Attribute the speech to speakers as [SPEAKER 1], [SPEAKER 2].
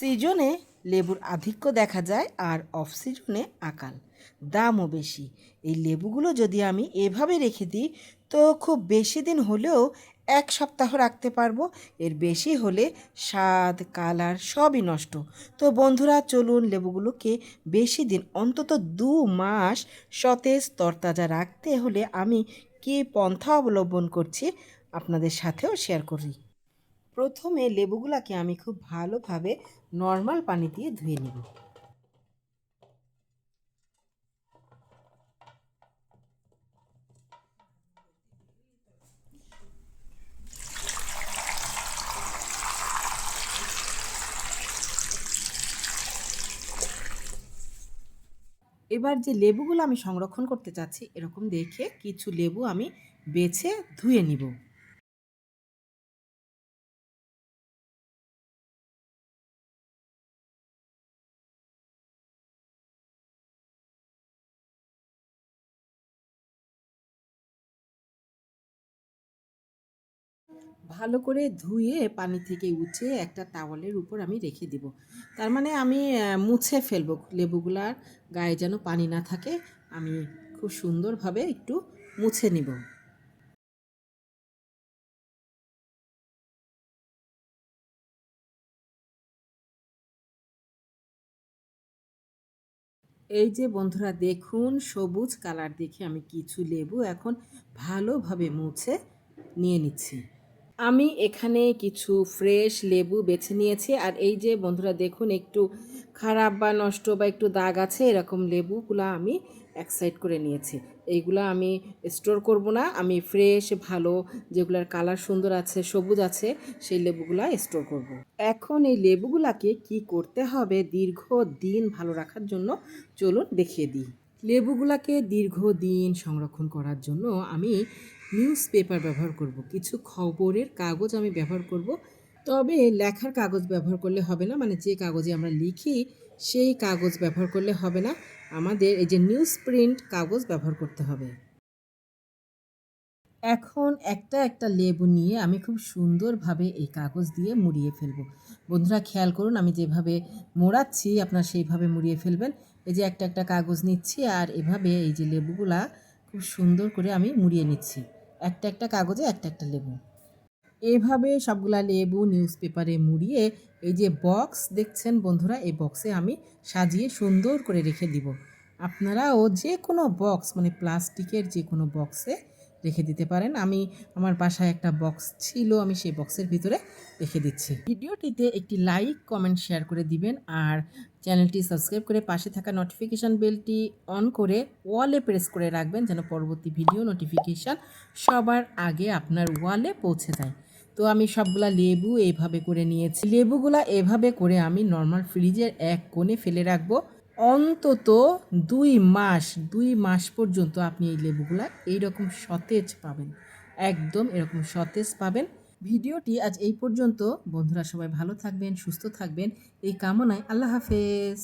[SPEAKER 1] সিজনে লেবুর আধিক্য দেখা যায় আর অফ সিজনে আকাল, দামও বেশি। এই লেবুগুলো যদি আমি এভাবে রেখে দিই, তো খুব বেশি দিন হলেও এক সপ্তাহ রাখতে পারব। এর বেশি হলে স্বাদ, কালার সবই নষ্ট। তো বন্ধুরা, চলুন লেবুগুলোকে বেশি দিন, অন্তত দু মাস সতেজ তরতাজা রাখতে হলে আমি কী পন্থা অবলম্বন করছি আপনাদের সাথেও শেয়ার করি। প্রথমে লেবুগুলাকে আমি খুব ভালোভাবে নর্মাল পানি দিয়ে ধুয়ে নেব। এবার যে লেবুগুলো আমি সংরক্ষণ করতে চাচ্ছি, এরকম দেখে কিছু লেবু আমি বেছে ধুয়ে নিব। ভালো করে ধুয়ে পানি থেকে উঠে একটা টাওয়ালের উপর আমি রেখে দিব। তার মানে আমি মুছে ফেলব লেবুগুলার গায়ে যেন পানি না থাকে, আমি খুব সুন্দরভাবে একটু মুছে নিব। এই যে বন্ধুরা, দেখুন সবুজ কালার দেখে আমি কিছু লেবু এখন ভালোভাবে মুছে নিয়ে নিচ্ছি। আমি এখানে কিছু ফ্রেশ লেবু বেছে নিয়েছি। আর এই যে বন্ধুরা, দেখুন একটু খারাপ বা নষ্ট বা একটু দাগ আছে, এরকম লেবুগুলো আমি এক সাইড করে নিয়েছি। এইগুলো আমি স্টোর করব না। আমি ফ্রেশ, ভালো, যেগুলোর কালার সুন্দর আছে, সবুজ আছে, সেই লেবুগুলো স্টোর করব। এখন এই লেবুগুলাকে কি করতে হবে? দীর্ঘ দিন ভালো রাখার জন্য চলুন দেখিয়ে দিই। লেবুগুলাকে দীর্ঘদিন সংরক্ষণ করার জন্য আমি নিউজ পেপার ব্যবহার করব। কিছু খবরের কাগজ আমি ব্যবহার করব। তবে লেখার কাগজ ব্যবহার করলে হবে না মানে যে কাগজে আমরা লিখি, সেই কাগজ ব্যবহার করলে হবে না। আমাদের এই যে নিউজ প্রিন্ট কাগজ ব্যবহার করতে হবে। এখন একটা একটা লেবু নিয়ে আমি খুব সুন্দরভাবে এই কাগজ দিয়ে মুড়িয়ে ফেলব। বন্ধুরা, খেয়াল করুন, আমি যেভাবে মোড়াচ্ছি, আপনারা সেইভাবে মুড়িয়ে ফেলবেন। এই যে একটা একটা কাগজ নিচ্ছি আর এভাবে এই যে লেবুগুলা খুব সুন্দর করে আমি মুড়িয়ে নিচ্ছি। একটা একটা কাগজে একটা একটা লেবু। এভাবে সবগুলা লেবু নিউজ পেপারে মুড়িয়ে এই যে বক্স দেখছেন বন্ধুরা, এই বক্সে আমি সাজিয়ে সুন্দর করে রেখে দিব। আপনারাও যে কোনো বক্স মানে প্লাস্টিকের যে কোনো বক্সে রেখে দিতে পারেন। আমি আমার বাসায় একটা বক্স ছিল, আমি সেই বক্সের ভিতরে রেখে দিচ্ছি। ভিডিওটিতে একটি লাইক কমেন্ট শেয়ার করে দিবেন আর চ্যানেলটি সাবস্ক্রাইব করে পাশে থাকা নোটিফিকেশান বেলটি অন করে ওয়ালে প্রেস করে রাখবেন যেন পরবর্তী ভিডিও নোটিফিকেশান সবার আগে আপনার ওয়ালে পৌঁছে যায়। তো আমি সবগুলা লেবু এইভাবে করে নিয়েছি। লেবুগুলা এভাবে করে আমি নর্মাল ফ্রিজের এক কোণে ফেলে রাখব। অন্তত দুই মাস দুই মাস পর্যন্ত আপনি এই লেবুগুলা এইরকম সতেজ পাবেন। একদম এরকম সতেজ পাবেন। ভিডিওটি আজ এই পর্যন্ত। বন্ধুরা সবাই ভালো থাকবেন, সুস্থ থাকবেন। এই কামনায় আল্লাহ হাফেজ।